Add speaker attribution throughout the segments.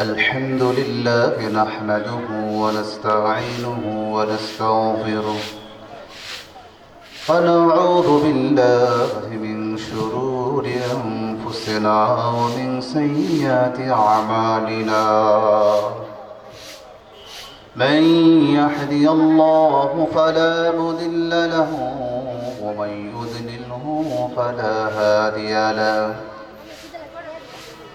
Speaker 1: الحمد لله نحمده ونستعينه ونستغفره ونعوذ بالله من شرور أنفسنا ومن سيئات أعمالنا. من يهدي الله فلا مضل له ومن يضلله فلا هادي له.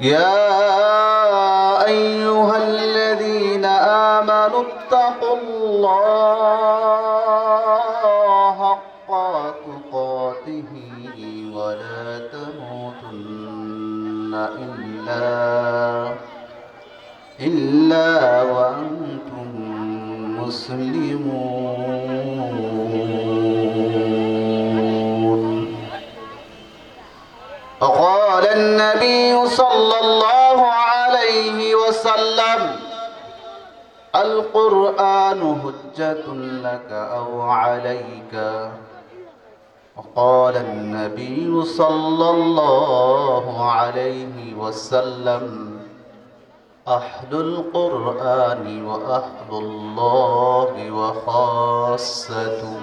Speaker 1: يا أيها الذين آمنوا اتقوا الله حق تقاته ولا تموتن إلا إلا وأنتم مسلمون. وقال النبي صلى الله عليه وسلم. القرآن هجة لك أو عليك. وقال النبي صلى الله عليه وسلم أهل القرآن وأهل الله وخاصته.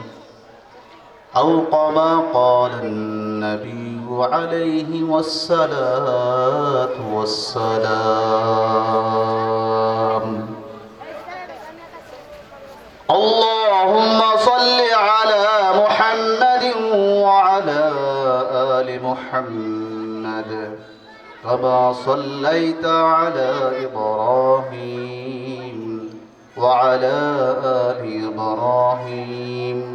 Speaker 1: أو كما قال النبي عليه والصلاة والسلام. اللهم صل على محمد وعلى آل محمد كما صليت على إبراهيم وعلى آل إبراهيم.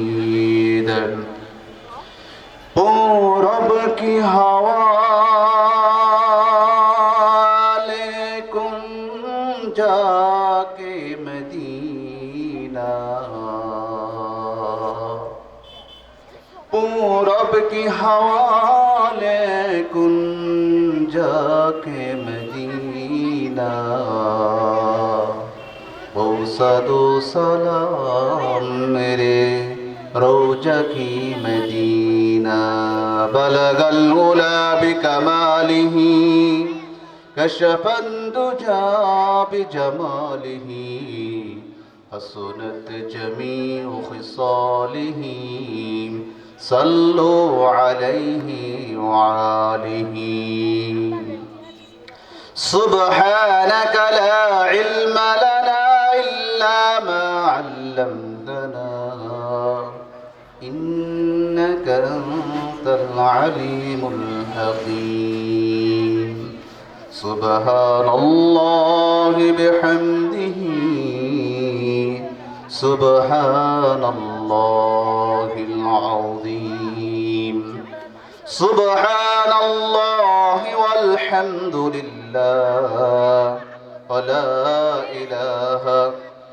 Speaker 1: इधर ओ रब की हवा कुम जाके मदीना ओ रब की हवाले कुम जाके मदीना ओ सदो सलाम मेरे روجك مدينة. بلغ الأولى بكماله كشف الدجى بجماله حسنت جميع خصاله. صلوا عليه وعاله سبحانك لا علم لنا إلا ما علمنا إنك أنت العليم الحكيم. سبحان الله بحمده. سبحان الله العظيم. سبحان الله والحمد لله. ولا إله إلا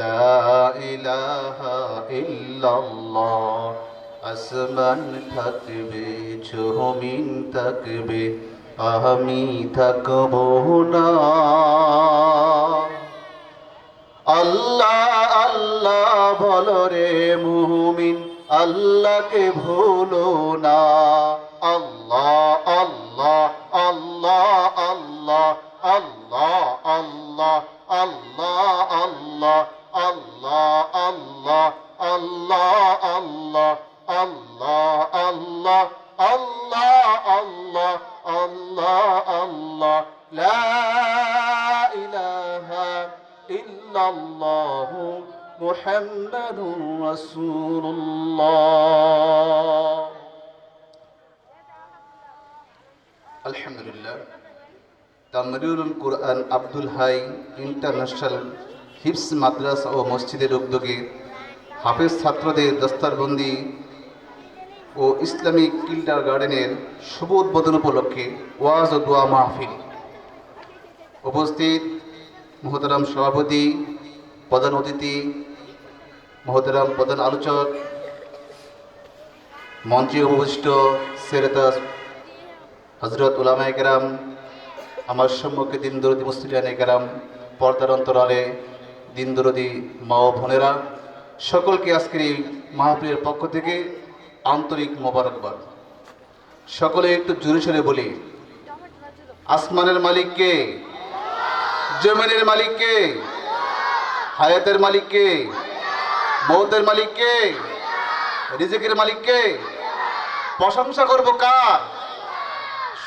Speaker 1: لا إله إلا الله আসমান থাকবে, জমিন থাকবে, আমি থাকব না। আল্লাহ আল্লাহ বলো রে মুমিন, আল্লাহকে ভুলো না। আল্লাহ আল্লাহ আল্লাহ আল্লাহ আল্লাহ আল্লাহ আল্লাহ। আলহামদুলিল্লাহ। তামরিউল কোরআন আব্দুল হাই ইন্টারন্যাশনাল হিপস মাদ্রাসা ও মসজিদের উদ্যোগে হাফেজ ছাত্রদের দস্তারবন্দি ও ইসলামিক কিল্ডার গার্ডেনের শুভ উদ্বোধন উপলক্ষে ওয়াজ ও দোয়া মাহফিল। উপস্থিত মহতারাম সভাপতি, প্রধান অতিথি, মহতারাম প্রধান আলোচক মঞ্চে উপবিষ্ট, সেরেতাস হজরত উলামায় কেরাম, আমার সম্মুখে দিন দরদি মুসলিয়ানে কেরাম, পর্দার অন্তরালে দিন দরদি মা ও বোনেরা, সকলকে আজকের এই মাহফিলের পক্ষ থেকে আন্তরিক মোবারকবাদ। সকলে একটু জোরে সরে বলি, আসমানের মালিককে, জমিনের মালিককে, হায়াতের মালিককে, মৌতের মালিককে, রিজিকের মালিককে, প্রশংসা করব কার?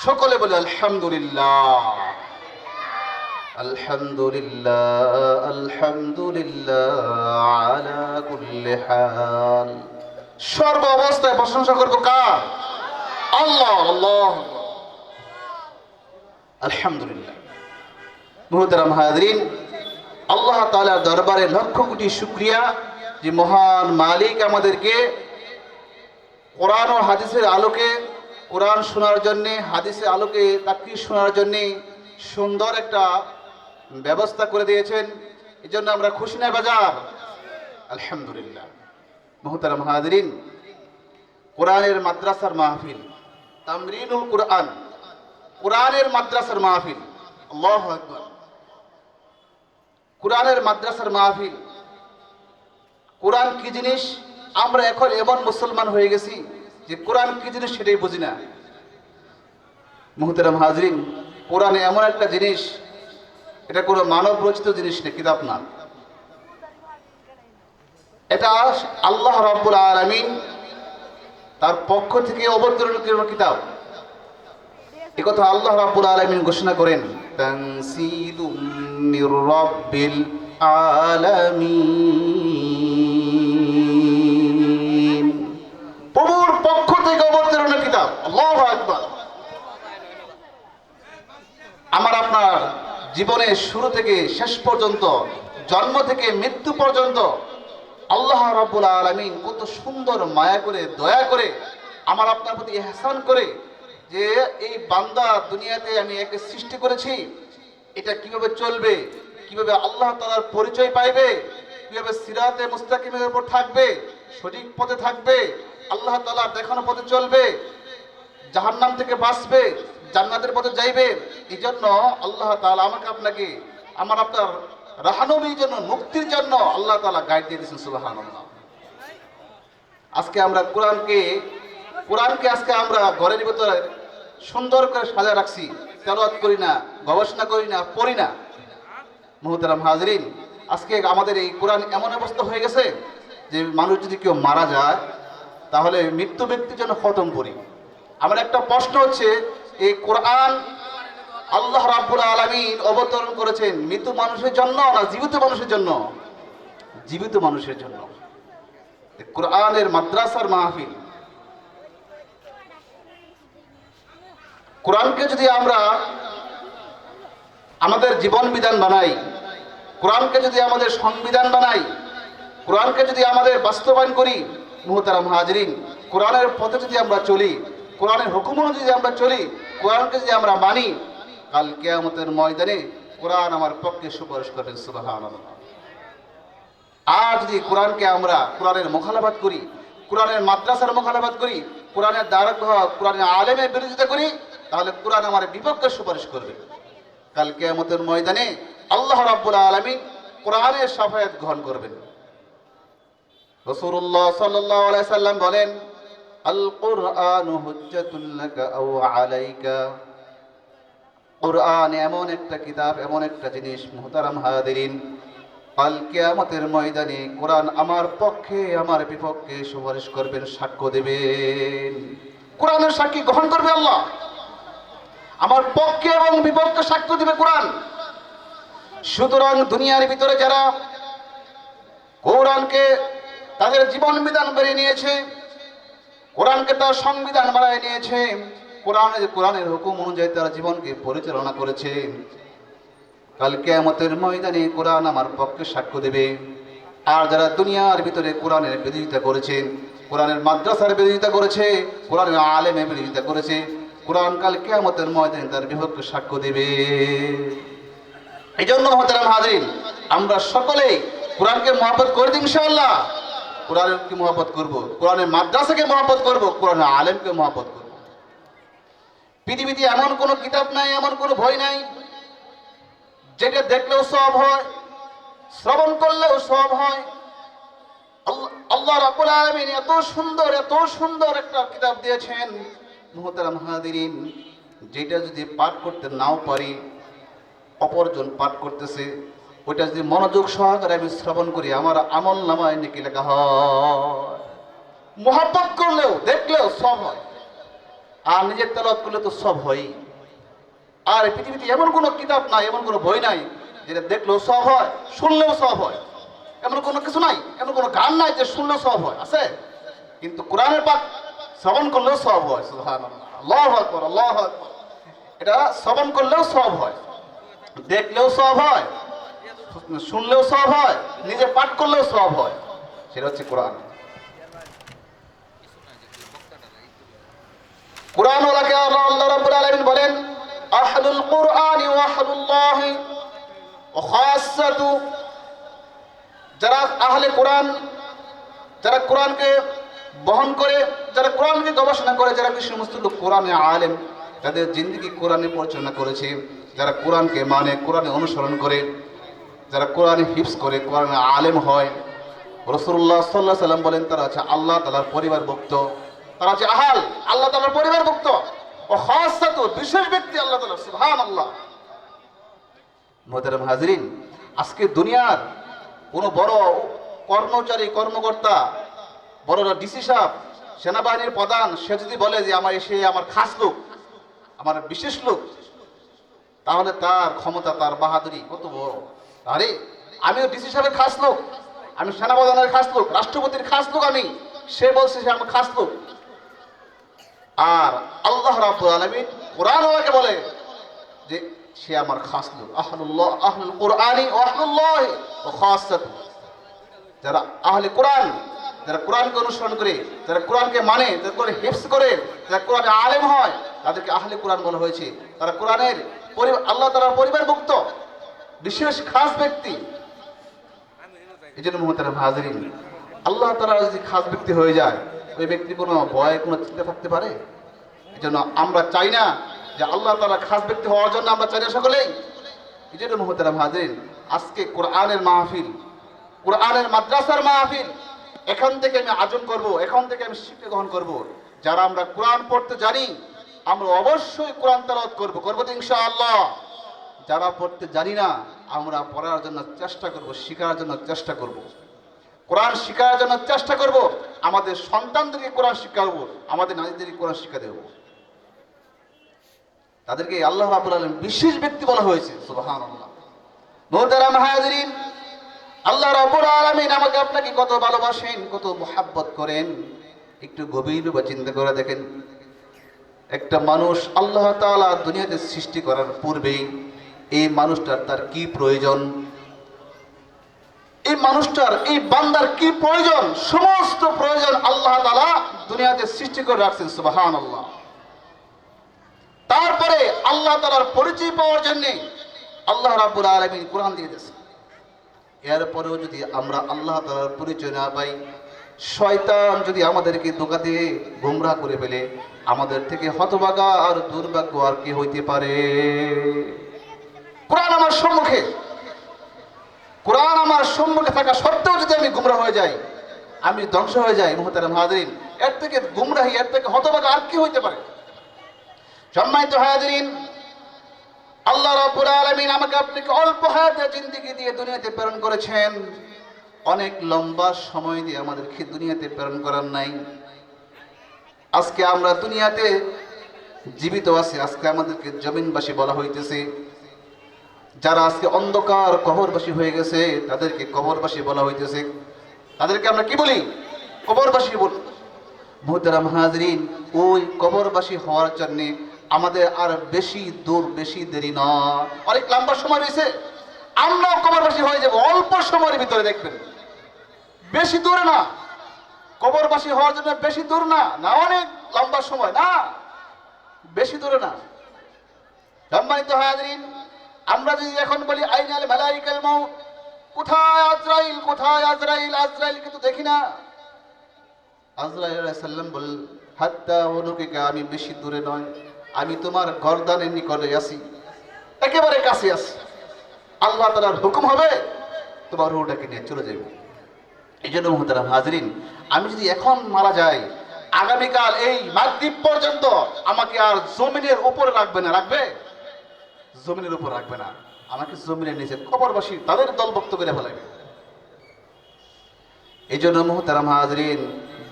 Speaker 1: সকলে বলে আলহামদুলিল্লাহ। আলহামদুলিল্লাহ আলহামদুলিল্লাহ, আলা কুল্লি হাল। সর্ব অবস্থায় প্রশংসা করব কার? আল্লাহ আল্লাহ। আলহামদুলিল্লাহ। মুহতারাম হাজরিন আল্লাহ তাআলার দরবারে লক্ষ কোটি শুক্রিয়া যে মহান মালিক আমাদেরকে কোরআন ও হাদিসের আলোকে কোরআন শোনার জন্যে, হাদিসের আলোকে তাকরির শোনার জন্যে সুন্দর একটা ব্যবস্থা করে দিয়েছেন। এই জন্য আমরা খুশি না বাজার। আলহামদুলিল্লাহ। মোহতারাম হাজরিন, কোরআনের মাদ্রাসার মাহফিল, তামরিনুল কোরআন, কোরআনের মাদ্রাসার মাহফিল কোরআনের মাদ্রাসার মাহফিল, কোরআন কি জিনিস? আমরা এখন এমন মুসলমান হয়ে গেছি যে কোরআন কি জিনিস সেটাই বুঝি না। মুহতারাম হাজরিন, কোরআনে এমন একটা জিনিস, এটা কোনো মানব রচিত জিনিস না, কিতাব না। এটা আল্লাহ রাব্বুল আলামিন তার পক্ষ থেকে অবতরণ করানো কিতাব। একথা আল্লাহ রাব্বুল আলামিন ঘোষণা করেন, তানসিলুম মির রাব্বিল আলামিন। আমার আপনার জীবনের শুরু থেকে শেষ পর্যন্ত, জন্ম থেকে মৃত্যু পর্যন্ত আল্লাহ রাব্বুল আলামিন কত সুন্দর মায়া করে, দয়া করে আমার আপনার প্রতি এহসান করে যে এই বান্দা দুনিয়াতে আমি একে সৃষ্টি করেছি। এটা কীভাবে চলবে? কীভাবে আল্লাহ তালার পরিচয় পাইবে? কীভাবে সিরাতে মুস্তাকিমের উপর থাকবে? সঠিক পথে থাকবে? আল্লাহ তাআলা দেখানো পথে চলবে? জাহান্নাম থেকে বাঁচবে, জান্নাতের পথে যাইবে এই জন্য আল্লাহ তালা আমাকে আপনাকে, আমার আপনার রাহানবির জন্য মুক্তির জন্য আল্লাহ তালা গাইড দিয়ে দিয়েছেন, সুবহানাল্লাহ। আজকে আমরা কোরআনকে কোরআনকে আজকে আমরা ঘরের ভিতরে সুন্দর করে সাজা রাখছি, তেলাওয়াত করি না, গবেষণা করি না, পড়ি না। মুহতারাম হাজরিন, আজকে আমাদের এই কোরআন এমন অবস্থা হয়ে গেছে যে মানুষ যদি কেউ মারা যায়, তাহলে মৃত্যু ব্যক্তির জন্য খতম করি। আমার একটা প্রশ্ন হচ্ছে, এই কোরআন আল্লাহ রাব্বুল আলামিন অবতরণ করেছেন মৃত মানুষের জন্য না জীবিত মানুষের জন্য? জীবিত মানুষের জন্য। কোরআনের মাদ্রাসার মাহফিল। কোরআনকে যদি আমরা আমাদের জীবন বিধান বানাই, কোরআনকে যদি আমাদের সংবিধান বানাই, কোরআনকে যদি আমাদের বাস্তবায়ন করি, মুহতারাম হাজরিন, কোরআনের পথে যদি আমরা চলি কোরআনের হুকুম অনুযায়ী আমরা চলি, কোরআনকে যদি আমরা মানি, কাল কেয়ামতের ময়দানে কোরআন আমার পক্ষে সুপারিশ করবেন সুবাহান আর যদি কোরআনকে আমরা কোরআনের মোখালাবাদ করি, কোরআনের মাদ্রাসার মোখালাবাদ করি, কোরআনের দ্বারক কোরআনের আলেমের বিরোধিতা করি, তাহলে কোরআন আমার বিপক্ষে সুপারিশ করবে। কাল কেয়ামতের ময়দানে আল্লাহ রাব্বুল আলামিন কোরআনের সাফায়াত গ্রহণ করবেন। রাসূলুল্লাহ সাল্লাল্লাহু আলাইহি সাল্লাম বলেন কুরআনু হুজ্জাতুল লাকা আও আলাইকা। কোরআন এমন একটা কিতাব, এমন একটা জিনিস, মুহতারাম হাদিরিন কাল কিয়ামতের ময়দানে কোরআন আমার পক্ষে, আমার বিপক্ষে সুপারিশ করবেন, সাক্ষ্য দেবেন। কোরআনের সাক্ষী গ্রহণ করবে আল্লাহ। আমার পক্ষে এবং বিপক্ষে সাক্ষ্য দিবে কোরআন। সুতরাং দুনিয়ার ভিতরে যারা কোরআনকে তাদের জীবন বিধান বেরিয়ে নিয়েছে কোরআনকে তার সংবিধান বানায় নিয়েছে। কোরআনের কোরআনের হুকুম অনুযায়ী তারা জীবনকে পরিচালনা করেছে। কাল কেয়ামতের ময়দানে কোরআন আমার পক্ষে সাক্ষ্য দেবে। আর যারা দুনিয়ার ভিতরে কোরআনের বিরোধিতা করেছে, কোরআনের মাদ্রাসার বিরোধিতা করেছে, কোরআনের আলেমের বিরোধিতা করেছে, কোরআন কাল কেয়ামতের ময়দানে তার বিপক্ষে সাক্ষ্য দেবে। এই জন্য আমরা সকলেই কোরআনকে মহাপত করে দিই ইনশাআল্লাহ। কোরআনকে মহাপত করব? কোরআনের মাদ্রাসাকে মহাপত করব কোরআনের আলেমকে মহাপত করব। পৃথিবীতে এমন কোনো কিতাব নাই, এমন কোনো ভয় নাই, যেটা দেখলেও সব হয়, শ্রবণ করলেও সব হয়। আল্লাহ- রাব্বুল আলামিন এত সুন্দর এত সুন্দর একটা কিতাব দিয়েছেন মুহতারাম হাদিরিন যেটা যদি পাঠ করতে নাও পারি, অপরজন পাঠ করতেছে ওইটা যদি মনোযোগ সহকারে আমি শ্রবণ করি, আমার আমল নামায় নাকি লেখা হয়? মহাব্বত করলেও, দেখলেও সব হয়। আর নিজের তেলত করলে তো সব হয়ই। আর পৃথিবীতে এমন কোনো কিতাব নাই, এমন কোনো বই নাই, যেটা দেখলেও সব হয়, শুনলেও সব হয়। এমন কোনো কিছু নাই, এমন কোনো গান নাই যে শুনলেও সব হয়, আছে? কিন্তু কোরআনের পাক শ্রবণ করলেও সব হয় আল্লাহু আকবার আল্লাহু আকবার। এটা শ্রবণ করলেও সব হয়, দেখলেও সব হয় শুনলেও সব হয়, নিজে পাঠ করলেও সব হয়। সেটা হচ্ছে কোরআন। কোরআন ওলাকে আল্লাহ রাব্বুল আলামিন বলেন, আহলুল কুরআনি ওয়া আহলুল্লাহ ওয়া খাসাতু যারা আহলে কোরআন, যারা কোরআনকে বহন করে, যারা কোরআনকে গবেষণা করে, যারা কি সমস্ত লোক কোরআনে আলেম যাদের জিন্দগি কোরআনে পরিচালনা করেছে। যারা কোরআনকে মানে কোরআনে অনুসরণ করে যারা কোরআনে হিপস করে, কোরআনে আলেম হয় রসুল্লাহ সাল্লাহ সাল্লাম বলেন, তারা আছে আল্লাহ তালার পরিবারভুক্ত। তারা আছে আহাল, আল্লাহ তালার পরিবারভুক্ত। ও খাসাত, বিশেষ ব্যক্তি আল্লাহ তালা সুহান আল্লাহ মোহতারাম হাজরিন, আজকে দুনিয়ার কোনো বড় কর্মচারী, কর্মকর্তা বড় ডিসি সাহেব সেনাবাহিনীর প্রধান, সে যদি বলে যে আমার এসে আমার খাস লোক, আমার বিশেষ লোক, তাহলে তার ক্ষমতা, তার বাহাদুরি কত বড়? আরে, আমিও ডিসি সাহেবের খাস লোক। আমি সেনাপ্রধানের খাস লোক, রাষ্ট্রপতির খাস লোক আমি। সে বলছে সে আমার খাস লোক। আর আল্লাহ রাব্বুল আলামিন কোরআন ওয়াকে বলে যে, সে আমার খাস লোক। আহলুল্লাহ, আহলুল কোরআনি ও আহলুল্লাহ, ও খাসাতু যারা আহলে কোরআন, যারা কোরআনকে অনুসরণ করে, যারা কোরআনকে মানে যারা কোরআন হিফস করে, যারা কোরআনে আলেম হয়, তাদেরকে আহলে কোরআন বলা হয়েছে। তারা কোরআনের পরিবার আল্লাহ তালার পরিবারভুক্ত। বিশেষ খাস ব্যক্তি। এই জন্য মোহতারাম হাজরিন আল্লাহ তারা যদি খাস ব্যক্তি হয়ে যায় ওই ব্যক্তি কোনো ভয় কোনো চিন্তা থাকতে পারে? এই জন্য আমরা চাই না যে আল্লাহ তারা খাস ব্যক্তি হওয়ার জন্য আমরা চাই না সকলেই। এই জন্য মোহতারাম হাজরিন আজকে কোরআনের মাহফিল, কোরআনের মাদ্রাসার মাহফিল, এখান থেকে আমি আয়োজন করব, এখান থেকে আমি শিক্ষা গ্রহণ করব। যারা আমরা কোরআন পড়তে জানি, আমরা অবশ্যই কোরআন তালাওয়াত করব। করব ইনশাআল্লাহ। যারা পড়তে জানি না, আমরা পড়ার জন্য চেষ্টা করব, শেখার জন্য চেষ্টা করব। কোরআন শেখার জন্য চেষ্টা করব, আমাদের সন্তানদেরকে কোরআন দেবো আমাদের নারীদেরকে কোরআন শিক্ষা দেবো। তাদেরকে আল্লাহ রাবুল আলম বিশেষ ব্যক্তি বলা হয়েছে সুবাহান আল্লাহ রাব্বুল আলামিন আমাকে আপনাকে কত ভালোবাসেন, কত মোহাব্বত করেন। একটু গভীরভাবে চিন্তা করে দেখেন, একটা মানুষ আল্লাহ তাআলা দুনিয়াতে সৃষ্টি করার পূর্বেই এই মানুষটার তার কি প্রয়োজন? এই মানুষটার, এই বান্দার কি প্রয়োজন? সমস্ত প্রয়োজন আল্লাহ তালা দুনিয়াতে সৃষ্টি করে রাখছেন সুবাহান আল্লাহ তারপরে আল্লাহ তালার পরিচয় পাওয়ার জন্যে আল্লাহ রাব্বুল আলমিন কোরআন দিয়ে দিয়েছেন। এরপরেও যদি আমরা আল্লাহ তালার পরিচয় না পাই, শয়তান যদি আমাদেরকে দোকা দিয়ে গুমরা করে ফেলে, আমাদের থেকে হতভাগা আর দুর্ভাগ্য আর কি হইতে পারে? কোরআন আমার সম্মুখে। কোরআন আমার সম্মুখে থাকা সত্ত্বেও যদি আমি গুমরা হয়ে যাই, আমি ধ্বংস হয়ে যাই মোহতারাম হাজরিন, এর থেকে গুমরাহি, এর থেকে হতভাগা আর কি হইতে পারে? সম্মানিত হাজরিন, আল্লাহ রাব্বুল আলামিন আমাকে আপনাকে অল্প হায়াতে জিন্দেগি দিয়ে দুনিয়াতে প্রেরণ করেছেন। অনেক লম্বা সময় দিয়ে আমাদেরকে দুনিয়াতে প্রেরণ করার নাই। আজকে আমরা দুনিয়াতে জীবিত আছি, আজকে আমাদেরকে জমিনবাসী বলা হইতেছে। যারা আজকে অন্ধকার কবরবাসী হয়ে গেছে, তাদেরকে কবরবাসী বলা হইতেছে। তাদেরকে আমরা কি বলি? কবরবাসী বলি। মুহতারাম হাজরিন, ওই কবরবাসী হওয়ার জন্য আমাদের আর বেশি দূর, বেশি দেরি না। অনেক লম্বা সময় রয়েছে। আমরাও কবরবাসী হয়ে যাব, অল্প সময়ের ভিতরে দেখবেন। বেশি দূরে না। কবরবাসী হওয়ার জন্য বেশি দূর না। না অনেক লম্বা সময়, না। বেশি দূরে না। সম্মানিত হাজরিন আমরা যদি এখন বলি, আইনাল মালাইকাল মাউত কোথায় আজরাইল? কোথায় আজরাইল? আজরাইল কিন্তু দেখি না। আজরাইল আলাইহিস সালাম বল, হাত্তা অনুকে আমি বেশি দূরে নয়। আমি তোমার গর্দানের নিকটে আছি। একেবারে কাছে আছি। আল্লাহ তালার হুকুম হবে, তোমার রুহটাকে নিয়ে চলে যাবে এই জন্য মহতারাম হাজরিন, আমি যদি এখন মারা যাই, আগামীকাল এই মাগদ্বীপ পর্যন্ত আমাকে আর জমিনের উপরে রাখবে না। রাখবে? জমিনের উপর রাখবে না। আমাকে জমিনের নিচে কবরবাসী তাদের দলভুক্ত করে ফেলাবে। এই জন্য মোহতারাম হাজরিন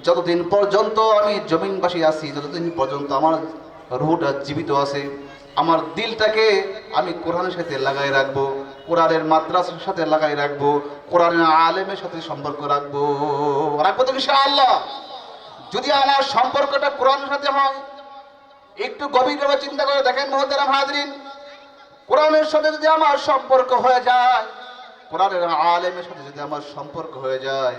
Speaker 1: যতদিন পর্যন্ত আমি জমিনবাসী আছি, যতদিন পর্যন্ত আমার রুহটা জীবিত আছে, আমার দিলটাকে আমি কোরআনের সাথে লাগাই রাখব, কোরআনের মাদ্রাসার সাথে লাগাই রাখব, কোরআনের আলেমের সাথে সম্পর্ক রাখব রাখব তো বিশাল আল্লাহ যদি আমার সম্পর্কটা কোরআনের সাথে হয়, একটু গভীরভাবে চিন্তা করে দেখেন মোহতারাম হাজরিন কোরআনের সাথে যদি আমার সম্পর্ক হয়ে যায়, কোরআনের আলেমের সাথে যদি আমার সম্পর্ক হয়ে যায়,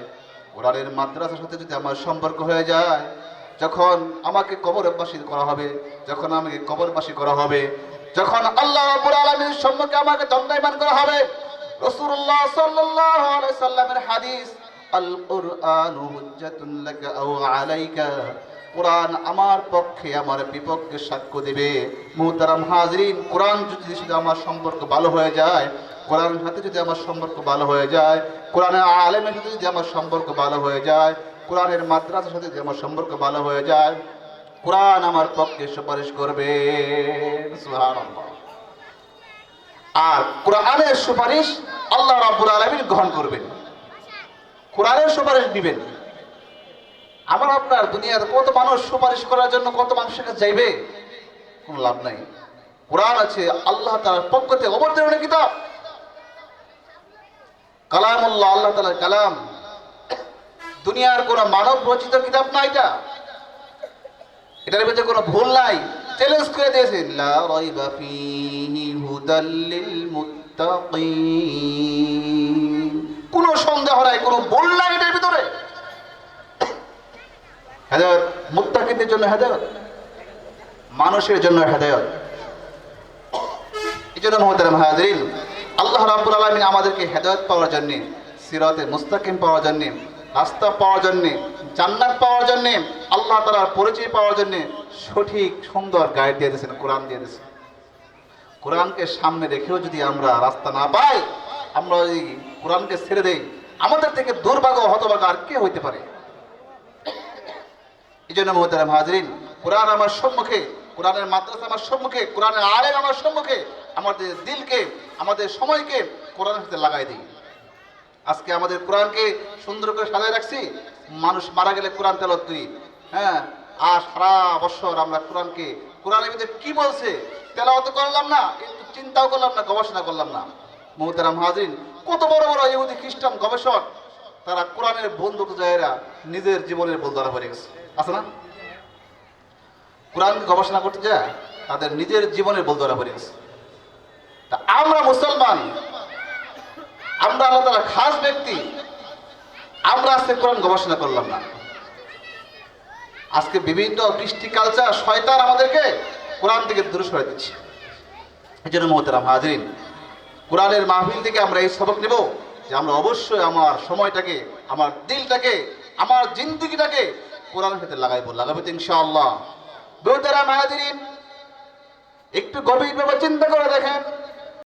Speaker 1: কোরআনের মাদ্রাসার সাথে যদি আমার সম্পর্ক হয়ে যায়, যখন আমাকে কবরবাসী করা হবে, যখন আমাকে কবরবাসী করা হবে, যখন আল্লাহ রাব্বুল আলামিনের সম্মুখে আমাকে দণ্ডায়মান করা হবে, রাসূলুল্লাহ সাল্লাল্লাহু আলাইহি সাল্লামের হাদিস আল আলাইকা। কোরআন আমার পক্ষে আমার বিপক্ষে সাক্ষ্য দেবে। মুহতারাম হাজরিন, কোরআন যদি শুধু আমার সম্পর্ক ভালো হয়ে যায় কোরআনের সাথে যদি আমার সম্পর্ক ভালো হয়ে যায় কোরআনের আলেমের সাথে যদি আমার সম্পর্ক ভালো হয়ে যায়, কোরআনের মাদ্রাসার সাথে যদি আমার সম্পর্ক ভালো হয়ে যায়, কোরআন আমার পক্ষে সুপারিশ করবে। আর কোরআনের সুপারিশ আল্লাহ রাব্বুল আলামিন গ্রহণ করবেন। কোরআনের সুপারিশ দিবেন। আমার আপনার দুনিয়ার কত মানুষ সুপারিশ করার জন্য কত মানুষের কাছে যাইবে? কোনো লাভ নাই। কোরআন আছে, আল্লাহ তালার পক্ষ থেকে অবতীর্ণ কিতাব। কালামুল্লাহ, আল্লাহ তালার কালাম। দুনিয়ার কোনো মানব রচিত কিতাব না এটা। এটার ভিতরে কোনো ভুল নাই। চ্যালেঞ্জ করে দিয়েছেন লা কোনো সন্দেহ নাই, কোনো ভুল নাই এটার ভিতরে। হেদায়ত, মুত্তাকিদের জন্য হেদায়ত, মানুষের জন্য হেদায়ত। এই জন্য মহতারাম হাজরিন, আল্লাহ রাব্বুল আলামিন আমাদেরকে হেদায়ত পাওয়ার জন্যে, সিরাতে মুস্তাকিম পাওয়ার জন্যে, রাস্তা পাওয়ার জন্যে, জান্নাত পাওয়ার জন্যে, আল্লাহ তাআলার পরিচয় পাওয়ার জন্যে সঠিক, সুন্দর গাইড দিয়ে দিয়েছেন, কোরআন দিয়ে দিয়েছেন। কোরআনকে সামনে রেখেও যদি আমরা রাস্তা না পাই, আমরা ওই কোরআনকে ছেড়ে দেই, আমাদের থেকে দুর্ভাগ্য হতভাগ্য আর কে হইতে পারে? এই জন্য মোহতারাম হাজরিন, কোরআন আমার সম্মুখে, কোরআনের মাদ্রাসা আমার সম্মুখে, কোরআনের আলেম আমার সম্মুখে, আমাদের দিলকে, আমাদের সময়কে কোরআনের সাথে লাগাই দিই। আজকে আমাদের কোরআনকে সুন্দর করে সাজায় রাখছি, মানুষ মারা গেলে কোরআন তেলত করি। হ্যাঁ আর সারা বছর আমরা কোরআনকে, কোরআনের ভিতরে কি বলছে, তেলাওয়াত করলাম না, কিন্তু চিন্তাও করলাম না, গবেষণা করলাম না। মোহতারাম হাজরিন, কত বড় বড় ইহুদি খ্রিস্টান গবেষক, তারা কোরআনের বন্ধুক জায়গা নিজের জীবনের বল ধরা পড়ে গেছে। আছে না। কোরআন গবেষণা করতে যায়, তাদের নিজের জীবনের বল ধরা পড়ে গেছে। তা আমরা মুসলমান, আমরা আল্লাহ তালা খাস ব্যক্তি, আমরা আজকে কোরআন গবেষণা করলাম না। আজকে বিভিন্ন কৃষ্টি কালচার শয়তান আমাদেরকে কোরআন থেকে দূরে সরে দিচ্ছে। এই জন্য মহতারাম হাজরিন, কোরআনের মাহফিল থেকে আমরা এই সবক নেব যে আমরা অবশ্যই আমার সময়টাকে, আমার দিলটাকে, আমার জিন্দগিটাকে কোরআনের সাথে লাগাইবো লাগাবো তো ইনশাআল্লাহ। বউ তারা মায়াদিন একটু গভীরভাবে চিন্তা করে দেখেন।